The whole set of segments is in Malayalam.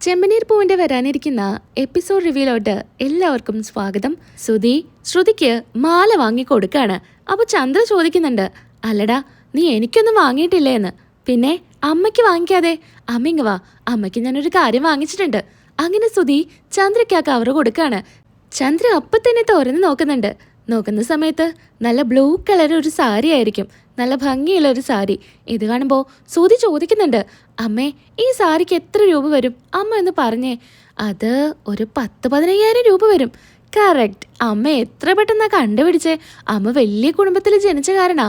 ചെമ്പനീർ പൂവിന്റെ വരാനിരിക്കുന്ന എപ്പിസോഡ് റിവ്യൂലോട്ട് എല്ലാവർക്കും സ്വാഗതം. സുധി ശ്രുതിക്ക് മാല വാങ്ങി കൊടുക്കാണ്. അപ്പൊ ചന്ദ്ര ചോദിക്കുന്നുണ്ട് അല്ലടാ നീ എനിക്കൊന്നും വാങ്ങിയിട്ടില്ലേ എന്ന് പിന്നെ അമ്മയ്ക്ക് വാങ്ങിക്കാതെ. അമ്മിങ്ങ വാ. അമ്മയ്ക്ക് ഞാനൊരു കാര്യം വാങ്ങിച്ചിട്ടുണ്ട്. അങ്ങനെ സുധി ചന്ദ്രയ്ക്ക് ആ കവർ കൊടുക്കാണ്. ചന്ദ്ര അപ്പത്തന്നെ തുറന്ന് നോക്കുന്നുണ്ട്. നോക്കുന്ന സമയത്ത് നല്ല ബ്ലൂ കളർ ഒരു സാരി ആയിരിക്കും നല്ല ഭംഗിയുള്ള ഒരു സാരി. ഇത് കാണുമ്പോൾ സൂതി ചോദിക്കുന്നുണ്ട് അമ്മേ ഈ സാരിക്ക് എത്ര രൂപ വരും? അമ്മ എന്ന് പറഞ്ഞേ അത് ഒരു പത്ത് പതിനയ്യായിരം രൂപ വരും. കറക്റ്റ്. അമ്മ എത്ര പെട്ടെന്നാ കണ്ടുപിടിച്ചേ? അമ്മ വലിയ കുടുംബത്തിൽ ജനിച്ച കാരണാ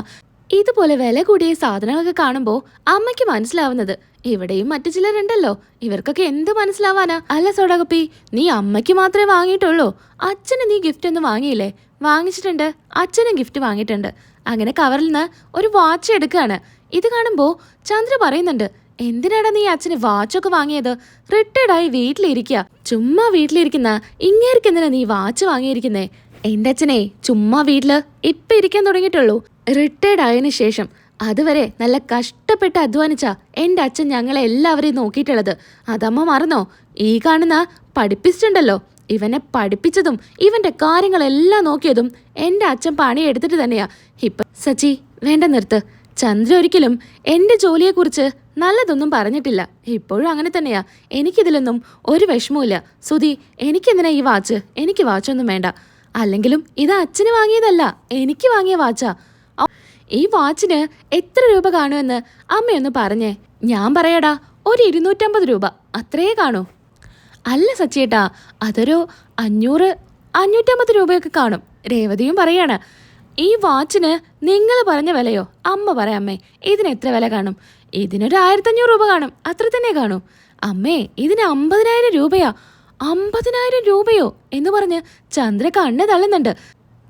ഇതുപോലെ വില കൂടിയ സാധനങ്ങളൊക്കെ കാണുമ്പോൾ അമ്മയ്ക്ക് മനസ്സിലാവുന്നത് ഇവിടെയും മറ്റു ചിലരുണ്ടല്ലോ ഇവർക്കൊക്കെ എന്ത് മനസ്സിലാവാനാ? അല്ല സോഡാകുപ്പി നീ അമ്മയ്ക്ക് മാത്രമേ വാങ്ങിയിട്ടുള്ളൂ. അച്ഛന് നീ ഗിഫ്റ്റ് ഒന്നും വാങ്ങിയില്ലേ? വാങ്ങിച്ചിട്ടുണ്ട്. അച്ഛനും ഗിഫ്റ്റ് വാങ്ങിയിട്ടുണ്ട്. അങ്ങനെ കവറിൽ നിന്ന് ഒരു വാച്ച് എടുക്കുകയാണ്. ഇത് കാണുമ്പോൾ ചന്ദ്ര പറയുന്നുണ്ട് എന്തിനാടാ നീ അച്ഛന് വാച്ചൊക്കെ വാങ്ങിയത്? റിട്ടയർഡായി വീട്ടിലിരിക്കുക ചുമ്മാ വീട്ടിലിരിക്കുന്ന ഇങ്ങേർക്കെന്തിനാ നീ വാച്ച് വാങ്ങിയിരിക്കുന്നേ? എന്റെ അച്ഛനെ ചുമ്മാ വീട്ടിൽ ഇപ്പൊ ഇരിക്കാൻ തുടങ്ങിയിട്ടുള്ളൂ. റിട്ടയർഡ് ആയതിനു ശേഷം അതുവരെ നല്ല കഷ്ടപ്പെട്ട് അധ്വാനിച്ച എന്റെ അച്ഛൻ ഞങ്ങളെ എല്ലാവരെയും നോക്കിയിട്ടുള്ളത്. അതമ്മ മറന്നോ? ഈ കാണുന്ന പഠിപ്പിച്ചിട്ടുണ്ടല്ലോ. ഇവനെ പഠിപ്പിച്ചതും ഇവന്റെ കാര്യങ്ങളെല്ലാം നോക്കിയതും എന്റെ അച്ഛൻ പണി പണിയെടുത്തിട്ട് തന്നെയാ. ഇപ്പൊ സച്ചി വേണ്ട നിർത്ത്. ചന്ദ്ര ഒരിക്കലും എന്റെ ജോലിയെക്കുറിച്ച് നല്ലതൊന്നും പറഞ്ഞിട്ടില്ല. ഇപ്പോഴും അങ്ങനെ തന്നെയാ. എനിക്കിതിലൊന്നും ഒരു വിഷമവുമില്ല. സുധി എനിക്കെന്തിനാ ഈ വാച്ച്? എനിക്ക് വാച്ചൊന്നും വേണ്ട. അല്ലെങ്കിലും ഇത് അച്ഛന് വാങ്ങിയതല്ല. എനിക്ക് വാങ്ങിയ വാച്ചാ. ഈ വാച്ചിന് എത്ര രൂപ കാണുമെന്ന് അമ്മയൊന്ന് പറഞ്ഞേ. ഞാൻ പറയടാ ഒരു ഇരുന്നൂറ്റമ്പത് രൂപ. അത്രയേ കാണൂ. അല്ല സച്ചേട്ടാ അതൊരു അഞ്ഞൂറ് അഞ്ഞൂറ്റമ്പത് രൂപയൊക്കെ കാണും. രേവതിയും പറയാണ് ഈ വാച്ചിന് നിങ്ങൾ പറഞ്ഞ വിലയോ? അമ്മ പറയാമ്മേ ഇതിന് എത്ര വില കാണും? ഇതിനൊരു ആയിരത്തഞ്ഞൂറ് രൂപ കാണും അത്ര തന്നെ കാണും. അമ്മേ ഇതിന് അമ്പതിനായിരം രൂപയാ അമ്പതിനായിരം രൂപയോ? എന്ന് പറഞ്ഞ് ചന്ദ്ര കണ്ണ് തള്ളുന്നുണ്ട്.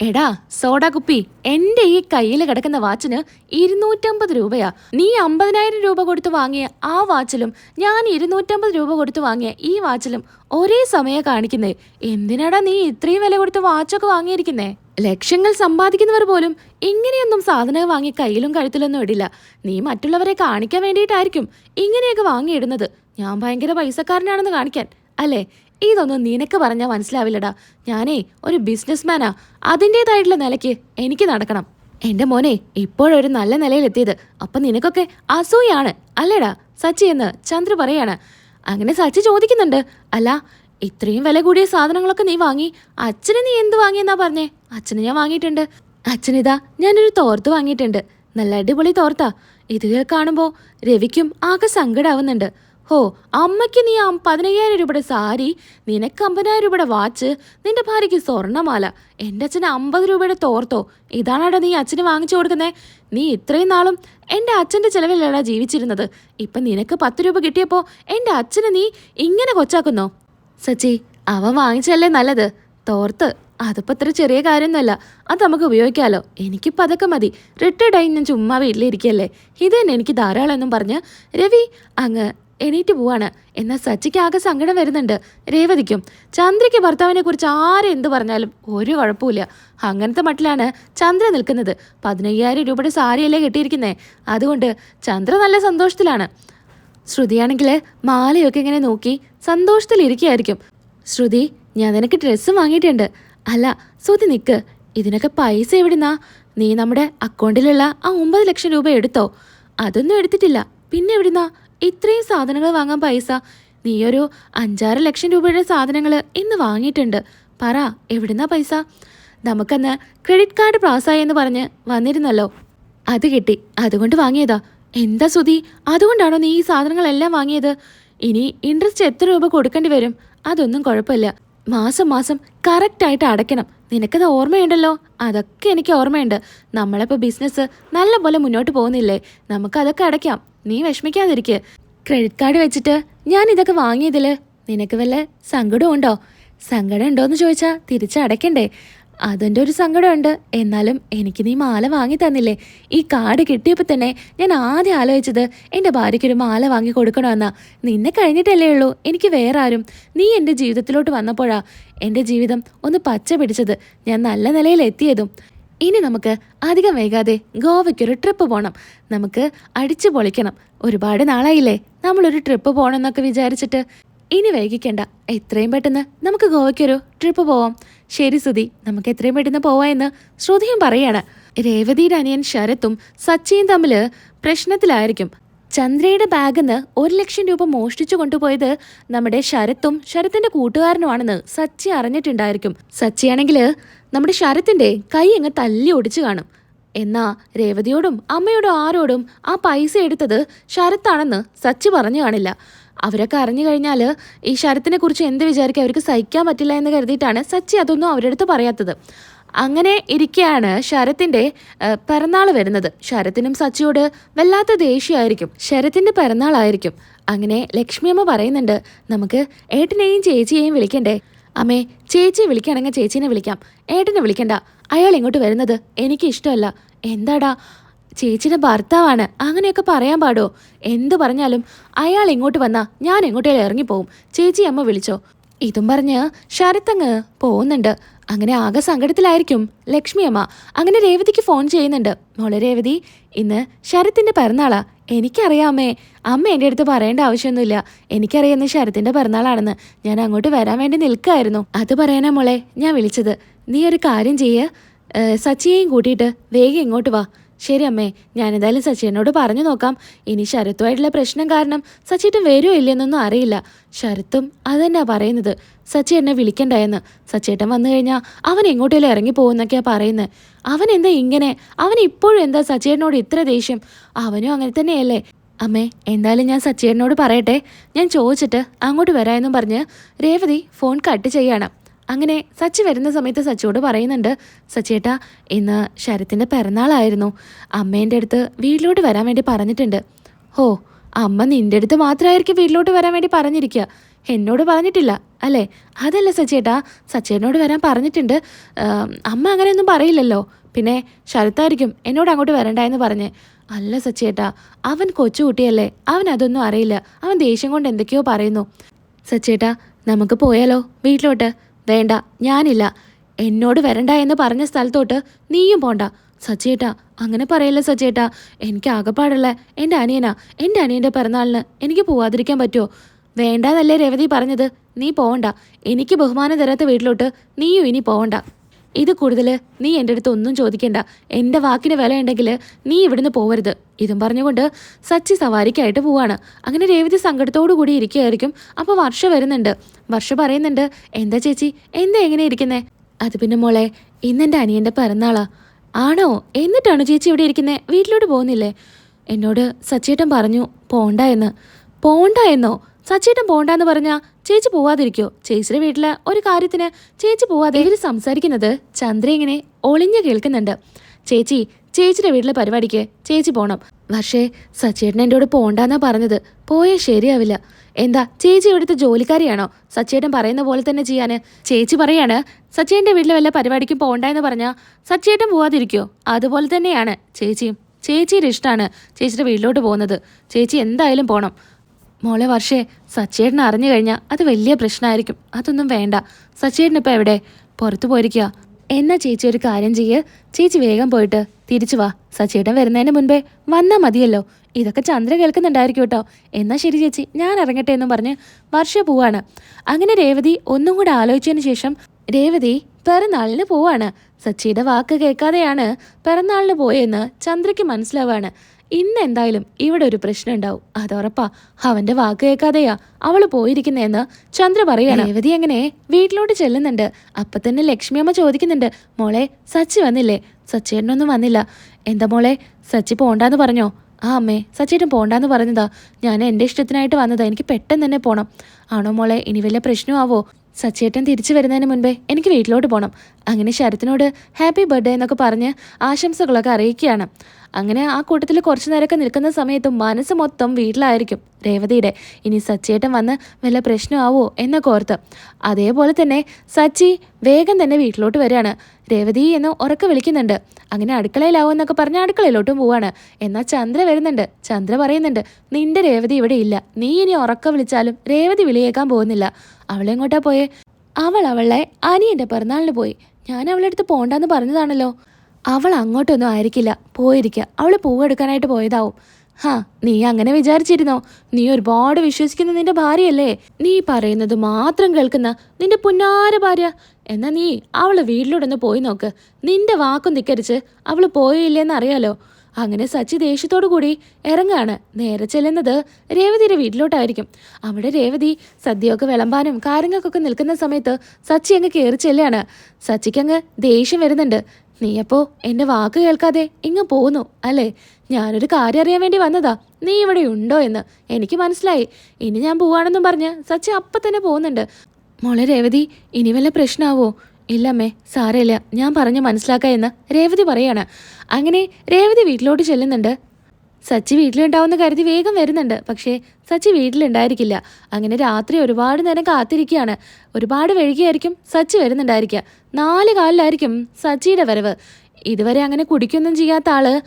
എടാ സോഡാ കുപ്പി എന്റെ ഈ കയ്യിൽ കിടക്കുന്ന വാച്ചിന് ഇരുന്നൂറ്റമ്പത് രൂപയാ. നീ അമ്പതിനായിരം രൂപ കൊടുത്ത് വാങ്ങിയ ആ വാച്ചിലും ഞാൻ ഇരുന്നൂറ്റമ്പത് രൂപ കൊടുത്ത് വാങ്ങിയ ഈ വാച്ചിലും ഒരേ സമയം കാണിക്കുന്നേ. എന്തിനാടാ നീ ഇത്രയും വില കൊടുത്ത് വാച്ചൊക്കെ വാങ്ങിയിരിക്കുന്നേ? ലക്ഷ്യങ്ങൾ സമ്പാദിക്കുന്നവർ പോലും ഇങ്ങനെയൊന്നും സാധനം വാങ്ങി കയ്യിലും കഴുത്തിലൊന്നും ഇടില്ല. നീ മറ്റുള്ളവരെ കാണിക്കാൻ വേണ്ടിയിട്ടായിരിക്കും ഇങ്ങനെയൊക്കെ വാങ്ങിയിടുന്നത്. ഞാൻ ഭയങ്കര പൈസക്കാരനാണെന്ന് കാണിക്കാൻ. അല്ലേ? ഇതൊന്നും നിനക്ക് പറഞ്ഞാൽ മനസ്സിലാവില്ലടാ. ഞാനേ ഒരു ബിസിനസ്മാനാ. അതിന്റെതായിട്ടുള്ള നിലയ്ക്ക് എനിക്ക് നടക്കണം. എന്റെ മോനെ ഇപ്പോഴൊരു നല്ല നിലയിലെത്തിയത്. അപ്പൊ നിനക്കൊക്കെ അസൂയാണ്. അല്ലേടാ സച്ചി എന്ന് ചന്ദ്ര പറയാണ്. അങ്ങനെ സച്ചി ചോദിക്കുന്നുണ്ട്. അല്ല ഇത്രയും വില കൂടിയ സാധനങ്ങളൊക്കെ നീ വാങ്ങി. അച്ഛന് നീ എന്ത് വാങ്ങിയെന്നാ പറഞ്ഞേ? അച്ഛന് ഞാൻ വാങ്ങിയിട്ടുണ്ട്. അച്ഛനിതാ ഞാനൊരു തോർത്ത് വാങ്ങിയിട്ടുണ്ട്. നല്ല അടിപൊളി തോർത്താ. ഇത് കാണുമ്പോൾ രവിക്കും ആകെ സങ്കടാവുന്നുണ്ട്. ഹോ അമ്മയ്ക്ക് നീ പതിനയ്യായിരം രൂപയുടെ സാരി നിനക്ക് അമ്പതിനായിരം രൂപയുടെ വാച്ച് നിന്റെ ഭാര്യയ്ക്ക് സ്വർണമാല എന്റെ അച്ഛന് അമ്പത് രൂപയുടെ തോർത്തോ ഇതാണാടാ നീ അച്ഛന് വാങ്ങിച്ചു കൊടുക്കുന്നേ. നീ ഇത്രയും നാളും എന്റെ അച്ഛന്റെ ചിലവിലടാ ജീവിച്ചിരുന്നത്. ഇപ്പം നിനക്ക് പത്ത് രൂപ കിട്ടിയപ്പോൾ എന്റെ അച്ഛനെ നീ ഇങ്ങനെ കൊച്ചാക്കുന്നോ? സച്ചി അവൻ വാങ്ങിച്ചല്ലേ നല്ലത്? തോർത്ത് അതിപ്പോൾ ഇത്ര ചെറിയ കാര്യമൊന്നുമല്ല. അത് നമുക്ക് ഉപയോഗിക്കാമല്ലോ എനിക്കിപ്പോൾ അതൊക്കെ മതി. റിട്ടയർഡായി ഞാൻ ചുമ്മാ വീട്ടിലിരിക്കുകയല്ലേ. ഇത് തന്നെ എനിക്ക് ധാരാളം എന്നും പറഞ്ഞ്. രവി അങ്ങ് എണീറ്റ് പോവാണ്. എന്നാൽ സച്ചിക്ക് ആകെ സങ്കടം വരുന്നുണ്ട്. രേവതിക്കും ചന്ദ്രയ്ക്ക് ഭർത്താവിനെ കുറിച്ച് ആരെന്ത് പറഞ്ഞാലും ഒരു കുഴപ്പമില്ല അങ്ങനത്തെ മട്ടിലാണ് ചന്ദ്ര നിൽക്കുന്നത്. പതിനയ്യായിരം രൂപയുടെ സാരിയല്ലേ കിട്ടിയിരിക്കുന്നേ. അതുകൊണ്ട് ചന്ദ്ര നല്ല സന്തോഷത്തിലാണ്. ശ്രുതിയാണെങ്കിൽ മാലയൊക്കെ ഇങ്ങനെ നോക്കി സന്തോഷത്തിലിരിക്കുകയായിരിക്കും ശ്രുതി ഞാൻ നിനക്ക് ഡ്രസ്സ് വാങ്ങിയിട്ടുണ്ട്. അല്ല ശ്രുതി നിൽക്ക് ഇതിനൊക്കെ പൈസ എവിടുന്നാ? നീ നമ്മുടെ അക്കൗണ്ടിലുള്ള ആ ഒമ്പത് ലക്ഷം രൂപ എടുത്തോ? അതൊന്നും എടുത്തിട്ടില്ല. പിന്നെ എവിടുന്നാ? ഇത്രയും സാധനങ്ങൾ വാങ്ങാൻ പൈസ. നീ ഒരു അഞ്ചാറ് ലക്ഷം രൂപയുടെ സാധനങ്ങൾ ഇന്ന് വാങ്ങിയിട്ടുണ്ട്. പറ എവിടുന്നാ പൈസ? നമുക്കന്ന് ക്രെഡിറ്റ് കാർഡ് പാസ്സായി എന്ന് പറഞ്ഞ് വന്നിരുന്നല്ലോ. അത് കിട്ടി. അതുകൊണ്ട് വാങ്ങിയതാ. എന്താ സുധി? അതുകൊണ്ടാണോ നീ ഈ സാധനങ്ങളെല്ലാം വാങ്ങിയത്? ഇനി ഇൻട്രസ്റ്റ് എത്ര രൂപ കൊടുക്കേണ്ടി വരും? അതൊന്നും കുഴപ്പമില്ല. മാസം മാസം കറക്റ്റായിട്ട് അടയ്ക്കണം. നിനക്കത് ഓർമ്മയുണ്ടല്ലോ? അതൊക്കെ എനിക്ക് ഓർമ്മയുണ്ട്. നമ്മളിപ്പോൾ ബിസിനസ് നല്ലപോലെ മുന്നോട്ട് പോകുന്നില്ലേ? നമുക്കതൊക്കെ അടയ്ക്കാം. നീ വിഷമിക്കാതിരിക്കുക ക്രെഡിറ്റ് കാർഡ് വെച്ചിട്ട് ഞാൻ ഇതൊക്കെ വാങ്ങിയതിൽ നിനക്ക് വല്ല സങ്കടം ഉണ്ടോ സങ്കടം ഉണ്ടോയെന്ന് ചോദിച്ചാൽ തിരിച്ചടയ്ക്കണ്ടേ. അതിന്റെ ഒരു സങ്കടമുണ്ട്. എന്നാലും എനിക്ക് നീ മാല വാങ്ങി തന്നില്ലേ? ഈ കാർഡ് കിട്ടിയപ്പോൾ തന്നെ ഞാൻ ആദ്യം ആലോചിച്ചത് എന്റെ ഭാര്യയ്ക്കൊരു മാല വാങ്ങി കൊടുക്കണമെന്നാ. നിന്നെ കഴിഞ്ഞിട്ടല്ലേ ഉള്ളൂ. എനിക്ക് വേറെ ആരും. നീ എന്റെ ജീവിതത്തിലോട്ട് വന്നപ്പോഴാ എന്റെ ജീവിതം ഒന്ന് പച്ച പിടിച്ചത്. ഞാൻ നല്ല നിലയിൽ എത്തിയതും. ഇനി നമുക്ക് അധികം വൈകാതെ ഗോവയ്ക്കൊരു ട്രിപ്പ് പോകണം നമുക്ക് അടിച്ചു പൊളിക്കണം. ഒരുപാട് നാളായില്ലേ നമ്മളൊരു ട്രിപ്പ് പോകണമെന്നൊക്കെ വിചാരിച്ചിട്ട്. ഇനി വൈകിക്കണ്ട. എത്രയും പെട്ടെന്ന് നമുക്ക് ഗോവയ്ക്കൊരു ട്രിപ്പ് പോവാം. ശരി സുധി. നമുക്ക് എത്രയും പെട്ടെന്ന് പോവാം എന്ന് ശ്രുതിയും പറയാണ്. രേവതിയുടെ അനിയൻ ശരത്തും സച്ചിയും തമ്മിൽ പ്രശ്നത്തിലായിരിക്കും. ചന്ദ്രയുടെ ബാഗിന്ന് ഒരു ലക്ഷം രൂപ മോഷ്ടിച്ചു കൊണ്ടുപോയത് നമ്മുടെ ശരത്തും ശരത്തിന്റെ കൂട്ടുകാരനുമാണെന്ന് സച്ചി അറിഞ്ഞിട്ടുണ്ടായിരിക്കും. സച്ചിയാണെങ്കിൽ നമ്മുടെ ശരത്തിന്റെ കൈ അങ്ങ് തല്ലി ഒടിച്ചു കാണും. എന്നാ രേവതിയോടും അമ്മയോടും ആരോടും ആ പൈസ എടുത്തത് ശരത്താണെന്ന് സച്ചി പറഞ്ഞു കാണില്ല. അവരൊക്കെ അറിഞ്ഞു കഴിഞ്ഞാൽ ഈ ശരത്തിനെ കുറിച്ച് എന്ത് വിചാരിക്കും അവർക്ക് സഹിക്കാൻ പറ്റില്ല എന്ന് കരുതിയിട്ടാണ് സച്ചി അതൊന്നും അവരുടെ അടുത്ത് പറയാത്തത്. അങ്ങനെ ഇരിക്കെയാണ് ശരത്തിന്റെ പിറന്നാൾ വരുന്നത്. ശരത്തിനും സച്ചിയോട് വല്ലാത്ത ദേഷ്യമായിരിക്കും. ശരത്തിന്റെ പിറന്നാളായിരിക്കും. അങ്ങനെ ലക്ഷ്മി അമ്മ പറയുന്നുണ്ട് നമുക്ക് ഏട്ടനെയും ചേച്ചിയെയും വിളിക്കണ്ടേ? അമ്മേ ചേച്ചിയെ വിളിക്കുകയാണെങ്കിൽ ചേച്ചീനെ വിളിക്കാം. ഏട്ടനെ വിളിക്കണ്ട. അയാൾ ഇങ്ങോട്ട് വരുന്നത് എനിക്ക് ഇഷ്ടമല്ല എന്താടാ ചേച്ചിയുടെ ഭർത്താവാണ്. അങ്ങനെയൊക്കെ പറയാൻ പാടോ? എന്തു പറഞ്ഞാലും അയാൾ ഇങ്ങോട്ട് വന്നാ ഞാൻ എങ്ങോട്ടേലും ഇറങ്ങിപ്പോവും. ചേച്ചി അമ്മ വിളിച്ചോ? ഇതും പറഞ്ഞ് ശരത്തങ്ങ് പോകുന്നുണ്ട്. അങ്ങനെ ആകെ സങ്കടത്തിലായിരിക്കും ലക്ഷ്മി അമ്മ. അങ്ങനെ രേവതിക്ക് ഫോൺ ചെയ്യുന്നുണ്ട്. മോളെ രേവതി ഇന്ന് ശരത്തിന്റെ പിറന്നാളാ. എനിക്കറിയാമേ അമ്മ എന്റെ അടുത്ത് പറയേണ്ട ആവശ്യമൊന്നുമില്ല. എനിക്കറിയാം ശരത്തിന്റെ പിറന്നാളാണെന്ന്. ഞാൻ അങ്ങോട്ട് വരാൻ വേണ്ടി നിൽക്കായിരുന്നു അത് പറയാനാ മോളെ ഞാൻ വിളിച്ചത്. നീ ഒരു കാര്യം ചെയ്യ്. സച്ചിയെയും കൂട്ടിയിട്ട് വേഗം ഇങ്ങോട്ട് വാ. ശരി അമ്മേ ഞാനെന്തായാലും സച്ചിനോട് പറഞ്ഞു നോക്കാം. ഇനി ശരത്തുമായിട്ടുള്ള പ്രശ്നം കാരണം സച്ചിട്ട് വരുമോ ഇല്ലെന്നൊന്നും അറിയില്ല. ശരത്തും അതെന്നാ പറയുന്നത്. സച്ചി എന്നെ വിളിക്കണ്ടായെന്ന്. സച്ചേട്ടൻ വന്നു കഴിഞ്ഞാൽ അവൻ എങ്ങോട്ടേലും ഇറങ്ങി പോകുന്നൊക്കെയാ പറയുന്നത് അവൻ എന്താ ഇങ്ങനെ? അവൻ ഇപ്പോഴും എന്താ സച്ചേട്ടനോട് ഇത്ര ദേഷ്യം? അവനും അങ്ങനെ തന്നെയല്ലേ? അമ്മേ എന്തായാലും ഞാൻ സച്ചേട്ടനോട് പറയട്ടെ. ഞാൻ ചോദിച്ചിട്ട് അങ്ങോട്ട് വരാമെന്നും പറഞ്ഞ് രേവതി ഫോൺ കട്ട് ചെയ്യണം. അങ്ങനെ സച്ചി വരുന്ന സമയത്ത് സച്ചിയോട് പറയുന്നുണ്ട് സച്ചിയേട്ടാ ഇന്ന് ശരത്തിന്റെ പിറന്നാളായിരുന്നു. അമ്മേന്റെ അടുത്ത് വീട്ടിലോട്ട് വരാൻ വേണ്ടി പറഞ്ഞിട്ടുണ്ട്. ഹോ അമ്മ നിന്റെ അടുത്ത് മാത്രമായിരിക്കും വീട്ടിലോട്ട് വരാൻ വേണ്ടി പറഞ്ഞിരിക്കുക. എന്നോട് പറഞ്ഞിട്ടില്ല അല്ലേ? അതല്ല സച്ചിയേട്ടാ സച്ചേട്ടനോട് വരാൻ പറഞ്ഞിട്ടുണ്ട്. അമ്മ അങ്ങനെയൊന്നും പറയില്ലല്ലോ. പിന്നെ ശരത്തായിരിക്കും എന്നോട് അങ്ങോട്ട് വരണ്ട എന്ന് പറഞ്ഞ്. അല്ല സച്ചിയേട്ടാ അവൻ കൊച്ചുകുട്ടിയല്ലേ അവൻ അതൊന്നും അറിയില്ല. അവൻ ദേഷ്യം കൊണ്ട് എന്തൊക്കെയോ പറയുന്നു. സച്ചേട്ടാ നമുക്ക് പോയാലോ? വീട്ടിലോട്ട്. വേണ്ട ഞാനില്ല. എന്നോട് വരണ്ട എന്ന് പറഞ്ഞ സ്ഥലത്തോട്ട് നീയും പോണ്ട. സച്ചേട്ടാ അങ്ങനെ പറയല്ല സച്ചേട്ടാ? എനിക്ക് ആകപ്പാടുള്ള എന്റെ അനിയനാ എന്റെ അനിയന്റെ പിറന്നാളിന് എനിക്ക് പോവാതിരിക്കാൻ പറ്റുമോ വേണ്ടാന്നല്ലേ രേവതി പറഞ്ഞത്. നീ പോവണ്ട. എനിക്ക് ബഹുമാനം തരാത്ത വീട്ടിലോട്ട് നീയും ഇനി പോവണ്ട. ഇത് കൂടുതൽ നീ എന്റെ അടുത്ത് ഒന്നും ചോദിക്കേണ്ട. എന്റെ വാക്കിന് വില ഉണ്ടെങ്കിൽ നീ ഇവിടുന്ന് പോവരുത്. ഇതും പറഞ്ഞുകൊണ്ട് സച്ചി സവാരിക്കായിട്ട് പോവാണ്. അങ്ങനെ രേവതി സങ്കടത്തോടു കൂടി ഇരിക്കുകയായിരിക്കും. അപ്പോൾ വർഷ വരുന്നുണ്ട്. വർഷ പറയുന്നുണ്ട് എന്താ ചേച്ചി? എന്താ എങ്ങനെ ഇരിക്കുന്നേ? അത് പിന്നെ മോളെ ഇന്നെന്റെ അനിയന്റെ പിറന്നാളാ. ആണോ? എന്നിട്ടാണോ ചേച്ചി ഇവിടെ ഇരിക്കുന്നേ? വീട്ടിലോട്ട് പോകുന്നില്ലേ? എന്നോട് സച്ചേട്ടൻ പറഞ്ഞു പോണ്ട എന്ന്. പോണ്ട എന്നോ? സച്ചേട്ടൻ പോണ്ടെന്ന് പറഞ്ഞാ ചേച്ചി പോവാതിരിക്കോ? ചേച്ചിയുടെ വീട്ടിൽ ഒരു കാര്യത്തിന് ചേച്ചി പോവാതെ ഇവർ സംസാരിക്കുന്നത് ചന്ദ്ര ഇങ്ങനെ ഒളിഞ്ഞു കേൾക്കുന്നുണ്ട്. ചേച്ചി ചേച്ചിയുടെ വീട്ടിലെ പരിപാടിക്ക് ചേച്ചി പോണം. പക്ഷേ സച്ചേട്ടൻ എന്നോട് പോണ്ടാന്നാ പറഞ്ഞത്. പോയേ ശരിയാവില്ല. എന്താ ചേച്ചി ഇവിടുത്തെ ജോലിക്കാരിയാണോ? സച്ചേട്ടൻ പറയുന്ന പോലെ തന്നെ ചെയ്യാന് ചേച്ചി പറയാണ്. സച്ചേട്ടന്റെ വീട്ടിലെ വല്ല പരിപാടിക്കും പോണ്ടെന്ന് പറഞ്ഞാൽ സച്ചേട്ടൻ പോവാതിരിക്കോ? അതുപോലെ തന്നെയാണ് ചേച്ചിയും. ചേച്ചിയുടെ ഇഷ്ടമാണ് ചേച്ചിയുടെ വീട്ടിലോട്ട് പോകുന്നത്. ചേച്ചി എന്തായാലും പോണം. മോളെ വർഷേ സച്ചേട്ടൻ അറിഞ്ഞു കഴിഞ്ഞാൽ അത് വലിയ പ്രശ്നമായിരിക്കും അതൊന്നും വേണ്ട. സച്ചേട്ടൻ എവിടെ? പുറത്തു പോയിരിക്കുക എന്നാ ചേച്ചി ഒരു കാര്യം ചെയ്യ്. ചേച്ചി വേഗം പോയിട്ട് തിരിച്ചു വാ. സച്ചേട്ടൻ വരുന്നതിന് മുൻപേ വന്നാൽ മതിയല്ലോ. ഇതൊക്കെ ചന്ദ്ര കേൾക്കുന്നുണ്ടായിരിക്കും കേട്ടോ. എന്നാ ശരി ചേച്ചി ഞാൻ ഇറങ്ങട്ടെ എന്നും പറഞ്ഞ് വർഷ പോവാണ്. അങ്ങനെ രേവതി ഒന്നും കൂടെ ആലോചിച്ചതിന് ശേഷം രേവതി പിറന്നാളിന് പോവാണ്. സച്ചിയുടെ വാക്ക് കേൾക്കാതെയാണ് പിറന്നാളിന് പോയെന്ന് ചന്ദ്രയ്ക്ക് മനസ്സിലാവാണ്. ഇന്ന് എന്തായാലും ഇവിടെ ഒരു പ്രശ്നം ഉണ്ടാവും. അതുറപ്പാ അവന്റെ വാക്ക് കേൾക്കാതെയാ അവൾ പോയിരിക്കുന്നതെന്ന് ചന്ദ്ര പറയാണ് രേവതി എങ്ങനെ? വീട്ടിലോട്ട് ചെല്ലുന്നുണ്ട്. അപ്പൊ തന്നെ ലക്ഷ്മി അമ്മ ചോദിക്കുന്നുണ്ട്. മോളെ സച്ചി വന്നില്ലേ? സച്ചേട്ടനൊന്നും വന്നില്ല. എന്താ മോളെ സച്ചി പോണ്ടാന്ന് പറഞ്ഞോ? ആ അമ്മേ സച്ചേട്ടൻ പോണ്ടാന്ന് പറഞ്ഞതാ. ഞാൻ എന്റെ ഇഷ്ടത്തിനായിട്ട് വന്നതാ. എനിക്ക് പെട്ടെന്ന് തന്നെ പോണം. ആണോ മോളെ ഇനി വല്ല പ്രശ്നമാവോ? സച്ചേട്ടൻ തിരിച്ചു വരുന്നതിന് മുൻപേ എനിക്ക് വീട്ടിലോട്ട് പോകണം അങ്ങനെ ശരത്തിനോട് ഹാപ്പി ബർത്ത്ഡേ എന്നൊക്കെ പറഞ്ഞ് ആശംസകളൊക്കെ അറിയിക്കുകയാണ്. അങ്ങനെ ആ കൂട്ടത്തിൽ കുറച്ചു നേരമൊക്കെ നിൽക്കുന്ന സമയത്ത് മനസ്സ് മൊത്തം വീട്ടിലായിരിക്കും. രേവതിയുടെ ഇനി സച്ചേട്ടൻ വന്ന് വല്ല പ്രശ്നമാവോ? എന്നൊക്കെ ഓർത്ത്. അതേപോലെ തന്നെ സച്ചി വേഗം തന്നെ വീട്ടിലോട്ട് വരികയാണ്. രേവതി എന്ന് ഉറക്കെ വിളിക്കുന്നുണ്ട്. അങ്ങനെ അടുക്കളയിലാവും എന്നൊക്കെ പറഞ്ഞ് അടുക്കളയിലോട്ടും പോവാണ്. എന്നാൽ ചന്ദ്ര വരുന്നുണ്ട്. ചന്ദ്ര പറയുന്നുണ്ട് നിന്റെ രേവതി ഇവിടെ ഇല്ല. നീ ഇനി ഉറക്കെ വിളിച്ചാലും രേവതി വിളിയേക്കാൻ പോകുന്നില്ല. അവളെങ്ങോട്ടാ പോയേ? അവൾ അവളെ അനിയന്റെ പിറന്നാളിന് പോയി. ഞാൻ അവളെ അടുത്ത് പോണ്ടെന്ന് പറഞ്ഞതാണല്ലോ. അവൾ അങ്ങോട്ടൊന്നും ആയിരിക്കില്ല. പോയിരിക്കുക അവൾ പൂവെടുക്കാനായിട്ട് പോയതാവും. ഹാ നീ അങ്ങനെ വിചാരിച്ചിരുന്നോ? നീ ഒരുപാട് വിശ്വസിക്കുന്ന നിന്റെ ഭാര്യയല്ലേ? നീ പറയുന്നത് മാത്രം കേൾക്കുന്ന നിന്റെ പുന്നാര ഭാര്യ. എന്നാ നീ അവൾ വീട്ടിലൂടെ ഒന്ന് പോയി നോക്ക്. നിന്റെ വാക്കും ധിക്കരിച്ച് അവൾ പോയില്ലേന്ന് അറിയാലോ അങ്ങനെ സച്ചി ദേഷ്യത്തോടു കൂടി ഇറങ്ങാണ്. നേരെ ചെല്ലുന്നത് രേവതിയുടെ വീട്ടിലോട്ടായിരിക്കും. അവിടെ രേവതി സദ്യയൊക്കെ വിളമ്പാനും കാര്യങ്ങൾക്കൊക്കെ നിൽക്കുന്ന സമയത്ത് സച്ചി അങ്ങ് കയറി ചെല്ലാണ്. സച്ചിക്കങ്ങ് ദേഷ്യം വരുന്നുണ്ട്. നീയപ്പോ എന്റെ വാക്ക് കേൾക്കാതെ ഇങ്ങ് പോന്നു അല്ലേ? ഞാനൊരു കാര്യം അറിയാൻ വേണ്ടി വന്നതാ. നീ ഇവിടെ ഉണ്ടോ എന്ന് എനിക്ക് മനസ്സിലായി. ഇനി ഞാൻ പോവാണെന്നും പറഞ്ഞ് സച്ചി അപ്പം തന്നെ പോകുന്നുണ്ട്. മോളെ രേവതി ഇനി വല്ല പ്രശ്നമാവോ ഇല്ലമ്മേ സാരമില്ല. ഞാൻ പറഞ്ഞ് മനസ്സിലാക്കാം എന്ന് രേവതി പറയാണ്. അങ്ങനെ രേവതി വീട്ടിലോട്ട് ചെല്ലുന്നുണ്ട്. സച്ചി വീട്ടിലുണ്ടാവുമെന്ന് കരുതി വേഗം വരുന്നുണ്ട്. പക്ഷേ സച്ചി വീട്ടിലുണ്ടായിരിക്കില്ല. അങ്ങനെ രാത്രി ഒരുപാട് നേരം കാത്തിരിക്കുകയാണ്. ഒരുപാട് വൈകിയായിരിക്കും സച്ചി വരുന്നുണ്ടായിരിക്കുക. നാല് കാലിലായിരിക്കും സച്ചിയുടെ വരവ്. ഇതുവരെ അങ്ങനെ കുടിക്കൊന്നും ചെയ്യാത്ത ആൾ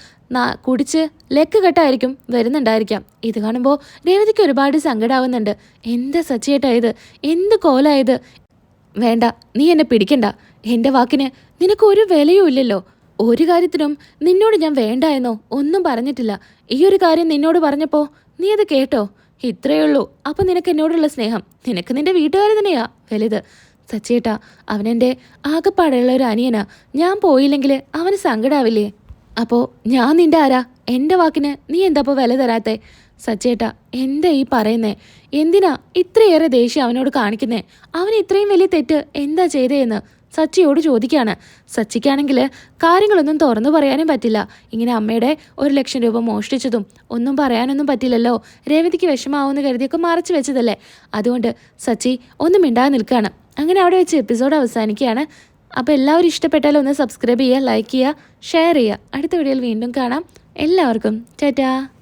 കുടിച്ച് ലെക്ക് കെട്ടായിരിക്കും വരുന്നുണ്ടായിരിക്കാം ഇത് കാണുമ്പോൾ രേവതിക്ക് ഒരുപാട് സങ്കടാവുന്നുണ്ട്. എന്താ സച്ചിയേട്ടാ ഇത്? എന്ത് കോലായത് വേണ്ട നീ എന്നെ പിടിക്കണ്ട. എന്റെ വാക്കിന് നിനക്ക് ഒരു വിലയും ഇല്ലല്ലോ. ഒരു കാര്യത്തിനും നിന്നോട് ഞാൻ വേണ്ട എന്നോ ഒന്നും പറഞ്ഞിട്ടില്ല. ഈ ഒരു കാര്യം നിന്നോട് പറഞ്ഞപ്പോ നീ അത് കേട്ടോ? ഇത്രയേ ഉള്ളൂ. അപ്പൊ നിനക്ക് എന്നോടുള്ള സ്നേഹം? നിനക്ക് നിന്റെ വീട്ടുകാർ തന്നെയാ വലുത്. സച്ചേട്ടാ അവനെന്റെ ആകെപ്പാടെയുള്ള ഒരു അനിയനാ. ഞാൻ പോയില്ലെങ്കിൽ അവന് സങ്കടാവില്ലേ? അപ്പോ ഞാൻ നിന്റെ ആരാ? എന്റെ വാക്കിന് നീ എന്താപ്പോ വില തരാത്തെ? സച്ചേട്ടാ എന്താ ഈ പറയുന്നേ? എന്തിനാ ഇത്രയേറെ ദേഷ്യം അവനോട് കാണിക്കുന്നേ? അവൻ ഇത്രയും വലിയ തെറ്റ് എന്താ ചെയ്തേന്ന് സച്ചിയോട് ചോദിക്കുകയാണ് സച്ചിക്കാണെങ്കിൽ കാര്യങ്ങളൊന്നും തുറന്നു പറയാനും പറ്റില്ല. ഇങ്ങനെ അമ്മയുടെ ഒരു ലക്ഷം രൂപ മോഷ്ടിച്ചതും ഒന്നും പറയാനൊന്നും പറ്റില്ലല്ലോ. രേവതിക്ക് വിഷമാവുമെന്ന് കരുതിയൊക്കെ മറച്ചു വെച്ചതല്ലേ. അതുകൊണ്ട് സച്ചി ഒന്നും മിണ്ടാതെ നിൽക്കുകയാണ്. അങ്ങനെ അവിടെ വെച്ച് എപ്പിസോഡ് അവസാനിക്കുകയാണ്. അപ്പോൾ എല്ലാവരും ഇഷ്ടപ്പെട്ടാലും ഒന്ന് സബ്സ്ക്രൈബ് ചെയ്യുക ലൈക്ക് ചെയ്യുക ഷെയർ ചെയ്യുക. അടുത്ത വീഡിയോയിൽ വീണ്ടും കാണാം. എല്ലാവർക്കും ടാറ്റാ.